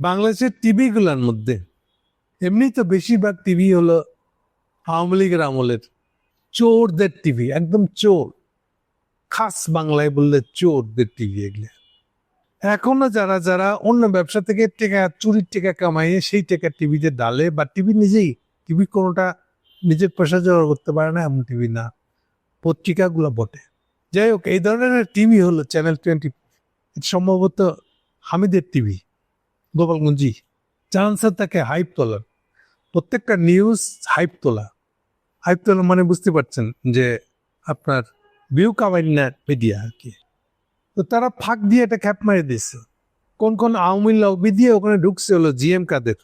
বাংলাদেশের টিভিগুলোর মধ্যে। এমনি তো বেশিরভাগ টিভি হলো আওয়ামী লীগের আমলের। চোরদের টিভি, একদম চোর। খাস বাংলায় বললে চোরদের টিভি এগুলো। এখনও যারা যারা অন্য ব্যবসা থেকে টেকা, চুরির টেকা কামাইয়ে সেই টেকা টিভিতে ডালে বা টিভি নিজেই, টিভি কোনোটা নিজের পয়সা জোগাড় করতে পারে না, এমন টিভি না। পত্রিকাগুলো বটে। যাই হোক, এই ধরনের টিভি হলো চ্যানেল টোয়েন্টি সম্ভবত হামিদের টিভি। গোপালগঞ্জি চান্সের তাকে হাইপ তোলার প্রত্যেকটা নিউজ হাইপ তোলা। হাইপ তোলা মানে বুঝতে পারছেন যে আপনার ভিউ কামাই না মিডিয়া আর কি। তো তারা ফাঁক দিয়ে এটা খ্যাপ মারি দিচ্ছে কোন কোন আওয়ামী লবি দিয়ে ওখানে ঢুকছে হলো জিএম কাদের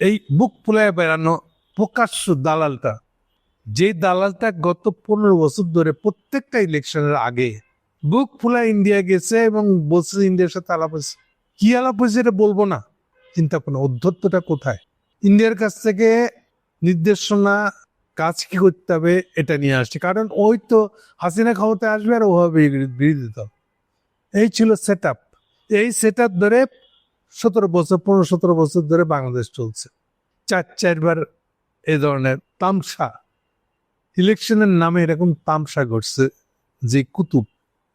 এই বুক ফুলায় বেড়ানো প্রকাশ্য দালালটা। যে দালালটা গত পনেরো বছর ধরে প্রত্যেকটা ইলেকশনের আগে বুক ফুলা ইন্ডিয়া গেছে এবং বলছে ইন্ডিয়ার সাথে আলাপ হয়েছে। কি আলাপ হয়েছে এটা বলব না। চিন্তা করুন অধ্যত্বটা কোথায়? ইন্ডিয়ার কাছ থেকে নির্দেশনা কাজ কি করতে হবে এটা নিয়ে আসছে। কারণ ওই তো হাসিনা ক্ষমতায় আসবে আর ওভাবে বিরোধিতা এই ছিল সেট এই সেট আপ ধরে সতেরো বছর, পনেরো, সতেরো বছর ধরে বাংলাদেশ চলছে। চার, চারবার এ ধরনের তামসা। ইলেকশনের নামে এরকম তামসা ঘটছে যে কুতুব।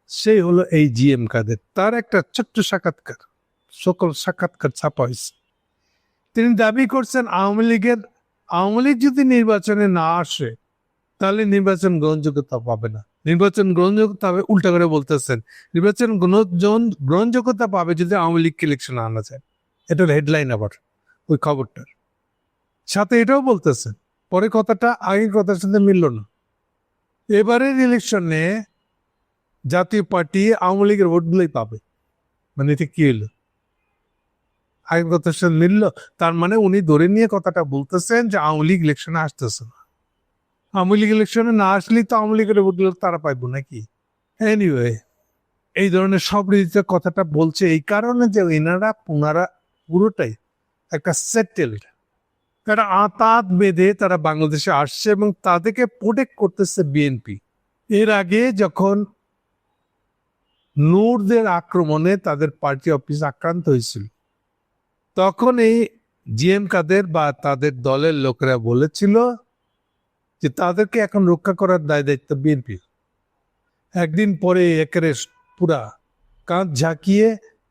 সেই হলো এই জিএম কাদের। তার একটা ছোট্ট সাক্ষাৎকার। সকল সাক্ষাৎকার ছাপা হয়েছে তিনি দাবি করছেন আওয়ামী লীগের, আওয়ামী লীগ যদি নির্বাচনে না আসে, তাহলে নির্বাচন গ্রহণযোগ্যতা পাবে না। নির্বাচন গ্রহণযোগ্যতা হবে, উল্টা করে বলতেছেন, নির্বাচন গ্রহণযোগ্যতা পাবে যদি আওয়ামী লীগকে ইলেকশন আনা যায়। এটার হেডলাইন আবার, ওই খবরটার। সাথে এটাও বলতেছেন, পরে কথাটা, আগের কথার সাথে মিলল না। এবারের ইলেকশনে জাতীয় পার্টি আওয়ামী লীগের ভোটগুলোই পাবে। মানে এটা কি হলো সাথে মিলল। তার মানে উনি ধরে নিয়ে কথাটা বলতেছেন যে আওয়ামী লীগ ইলেকশনে আসতেছে না। আওয়ামী লীগ ইলেকশনে না আসলেই তো আওয়ামী লীগের ভোটগুলো তারা পাইবো নাকি? এনিওয়ে এই ধরনের সব রীতিতে কথাটা বলছে এই কারণে যে এনারা পুনারা পুরোটাই একটা সেটেলড তারা আতাত বেঁধে তারা বাংলাদেশে আসছে এবং তাদেরকে প্রোটেক্ট করতেছে বিএনপি এর আগে যখন নূরদের আক্রমণে তাদের পার্টি অফিস আক্রান্ত হয়েছিল তখন এই জিএম কাদের বা তাদের দলের লোকেরা বলেছিল যে তাদেরকে এখন রক্ষা করার দায় দায়িত্ব বিএনপি। একদিন পরে একেবারে পুরা কাঁধ ঝাঁকিয়ে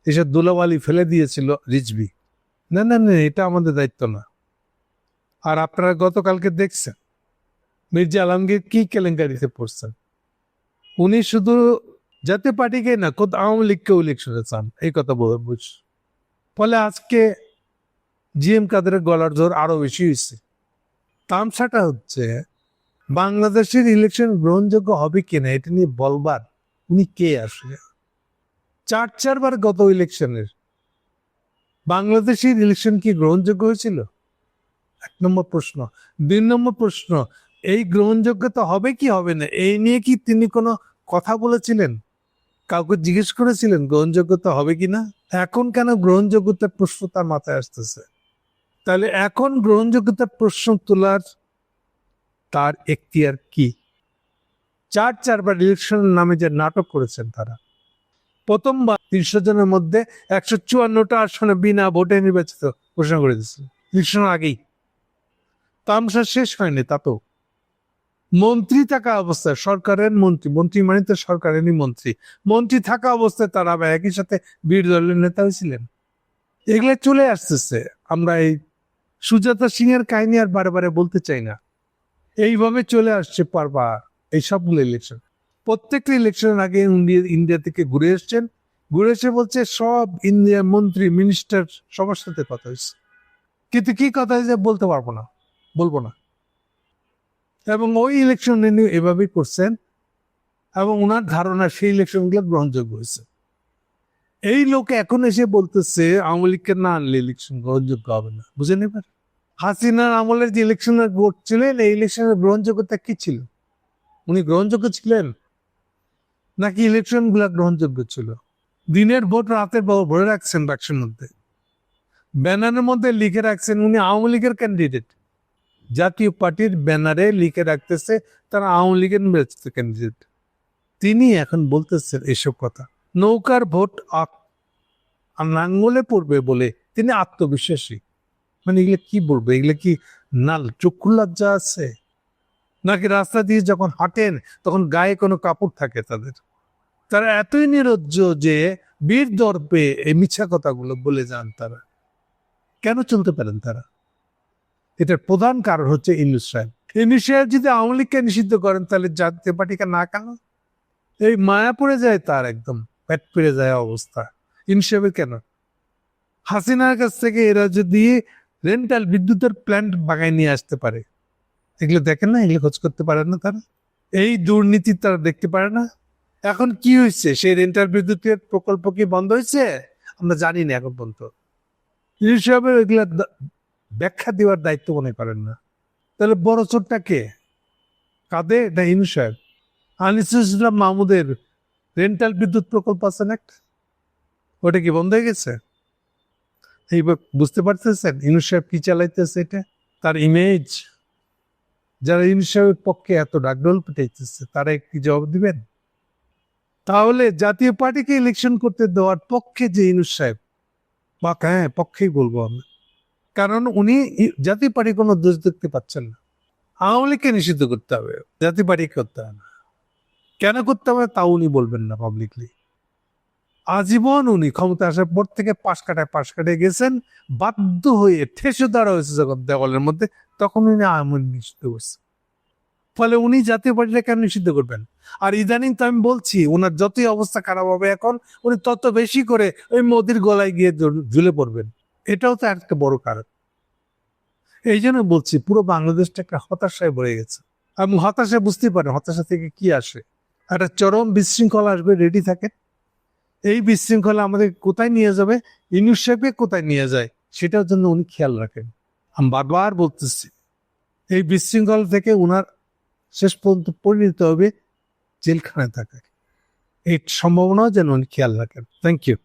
এসে দুলাবালি ফেলে দিয়েছিল রিজবি না না না, এটা আমাদের দায়িত্ব না। আর আপনারা গতকালকে দেখছেন, মির্জা আলমগীর কি কেলেঙ্কারিতে পড়ছেন? উনি শুধু জাতীয় পার্টিকে না, খোদ আওয়ামী লীগকেও ইলেকশনে চান, এই কথা বলে বুঝ ফলে আজকে জিএম কাদের গলার জোর আরও বেশি হয়েছে। তামসাটা হচ্ছে, বাংলাদেশের ইলেকশন গ্রহণযোগ্য হবে কিনা এটা নিয়ে বলবার উনি কে আসলে? চার চারবার গত ইলেকশনের বাংলাদেশের ইলেকশন কি গ্রহণযোগ্য হয়েছিল? এক নম্বর প্রশ্ন। দুই নম্বর প্রশ্ন, এই গ্রহণযোগ্যতা হবে কি হবে না? এই নিয়ে কি তিনি কোনো কথা বলেছিলেন? কাউকে জিজ্ঞেস করেছিলেন গ্রহণযোগ্যতা হবে কি না এখন কেন গ্রহণযোগ্যতার প্রশ্ন তার মাথায় আসতেছে? তাহলে এখন গ্রহণযোগ্যতার প্রশ্ন তোলার তার এখতিয়ার কি? চার চারবার ইলেকশনের নামে যে নাটক করেছেন তারা। প্রথমবার তিনশো জনের মধ্যে একশো চুয়ান্নটা আসনে বিনা ভোটে নির্বাচিত ঘোষণা করে দিয়েছিল ইলেকশনের আগেই। তামসা শেষ হয়নি তাতেও মন্ত্রী থাকা অবস্থায়, সরকারের মন্ত্রী মন্ত্রী মানে তো সরকারেরই মন্ত্রী। মন্ত্রী থাকা অবস্থায় তারা আবার একই সাথে বিরোধী দলের নেতা হয়েছিলেন। এগুলো চলে আসতেছে। আমরা এই সুজাতা সিং এর কাহিনী আর বারে বারে বলতে চাই না। এইভাবে চলে আসছে পারবার এই সবগুলো ইলেকশন প্রত্যেকটা ইলেকশনের আগে ইন্ডিয়া ইন্ডিয়া থেকে ঘুরে এসছেন। ঘুরে এসে বলছে, সব ইন্ডিয়ার মন্ত্রী মিনিস্টার সবার সাথে কথা হয়েছে। কিন্তু কি কথা হয়েছে বলতে পারব না। বলব না। এবং ওই ইলেকশন নিয়ে এভাবেই করছেন এবং ওনার ধারণা সেই ইলেকশনগুলো গ্রহণযোগ্য হয়েছে। এই লোক এখন এসে বলতেছে, আওয়ামী লীগকে না আনলে ইলেকশন গ্রহণযোগ্য হবে না। বুঝেন এবার? হাসিনার আমলের যে ইলেকশনের ভোট ছিলেন, এই ইলেকশনের গ্রহণযোগ্যতা কি ছিল? উনি গ্রহণযোগ্য ছিলেন? নাকি ইলেকশনগুলা গ্রহণযোগ্য ছিল? দিনের ভোট ভোট ভরে রাখছেন বাক্সের মধ্যে। ব্যানারের মধ্যে লিখে রাখছেন উনি আওয়ামী লীগের ক্যান্ডিডেট জাতীয় পার্টির ব্যানারে লিখে রাখতেছে তারা আওয়ামী লীগের নির্বাচিত ক্যান্ডিডেট তিনি এখন বলতেছেন এসব কথা। নৌকার ভোট নাঙ্গলে পড়বে বলে তিনি আত্মবিশ্বাসী। মানে এগুলো কি বলব? এগুলো কি নাল চক্ষু লজ্জা আছে? নাকি রাস্তা দিয়ে যখন হাঁটেন, তখন গায়ে কোনো কাপড় থাকে তাদের? তারা এতই নিরজ্জ যে বীর দর্পে এই মিথ্যা কথাগুলো বলে যান তারা। কেন চলতে পারেন তারা? এটার প্রধান কারণ হচ্ছে ইনুস সাহেব। সাহেব যদি আওয়ামী লীগকে নিষিদ্ধ করেন, তাহলে জাতীয় পার্টিকে না কেন? এই মায়া পড়ে যায় তার একদম, পেট পেরে যায় অবস্থা। সাহেবের কেন? হাসিনার কাছ থেকে এরা যদি রেন্টাল বিদ্যুতের প্ল্যান্ট বাগায় নিয়ে আসতে পারে, এগুলো দেখেন না? এগুলো খোঁজ করতে পারে না তারা? এই দুর্নীতি তারা দেখতে পারে না? এখন কি হয়েছে? সেই রেন্টাল বিদ্যুতের প্রকল্প কি বন্ধ হয়েছে? আমরা জানি না এখন পর্যন্ত। ইউনুস সাহেবের এগুলা ব্যাখ্যা দেওয়ার দায়িত্ব মনে করেন না। তাহলে বড় চোরটা কে? কাঁদে না ইনু সাহেব? আনিসুল ইসলাম মাহমুদের রেন্টাল বিদ্যুৎ প্রকল্প আছে না একটা? ওটা কি বন্ধ হয়ে গেছে? এইবার বুঝতে পারতেছেন? ইনু সাহেব কি চালাইতেছে এটা? তার ইমেজ যারা ইনু সাহেবের পক্ষে এত ডাকডোল পেটাইতেছে তারা কি জবাব দিবেন? তাহলে জাতীয় পার্টিকে ইলেকশন করতে দেওয়ার পক্ষে যে ইনুস সাহেব, বা হ্যাঁ পক্ষেই বলব আমি কারণ উনি জাতীয় পার্টি কোনো দোষ দেখতে পাচ্ছেন না। আওয়ামী লীগকে নিষিদ্ধ করতে হবে, জাতি পার্টি করতে হবে না। কেন করতে হবে তাও উনি বলবেন না পাবলিকলি আজীবন উনি ক্ষমতা আসার পর থেকে পাশ কাটায় পাশ কাটায় গেছেন, বাধ্য হয়ে ঠেসে দাঁড়া হয়েছে যখন দেওয়ালের মধ্যে, তখন উনি আওয়ামী নিষিদ্ধ করছে ফলে উনি জাতীয় পার্টিটা কেন নিষিদ্ধ করবেন? আর ইদানিং তো আমি বলছি ওনার যতই অবস্থা খারাপ হবে এখন, উনি তত বেশি করে ওই মোদির গলায় গিয়ে ঝুলে পড়বেন। এটাও তো একটা বড় কারণ। এই জন্য বলছি, পুরো বাংলাদেশটা একটা হতাশায় ভরে গেছে। আমি হতাশায় বুঝতে পারেন, হতাশা থেকে কি আসে? একটা চরম বিশৃঙ্খলা আসবে রেডি থাকে এই বিশৃঙ্খলা আমাদের কোথায় নিয়ে যাবে? সাহেবকে কোথায় নিয়ে যায়? সেটার জন্য উনি খেয়াল রাখেন। আমি বারবার বলতেছি, এই বিশৃঙ্খলা থেকে উনার শেষ পর্যন্ত পরিণত হবে জেলখানায় থাকা এই সম্ভাবনাও যেন উনি খেয়াল রাখেন। Thank you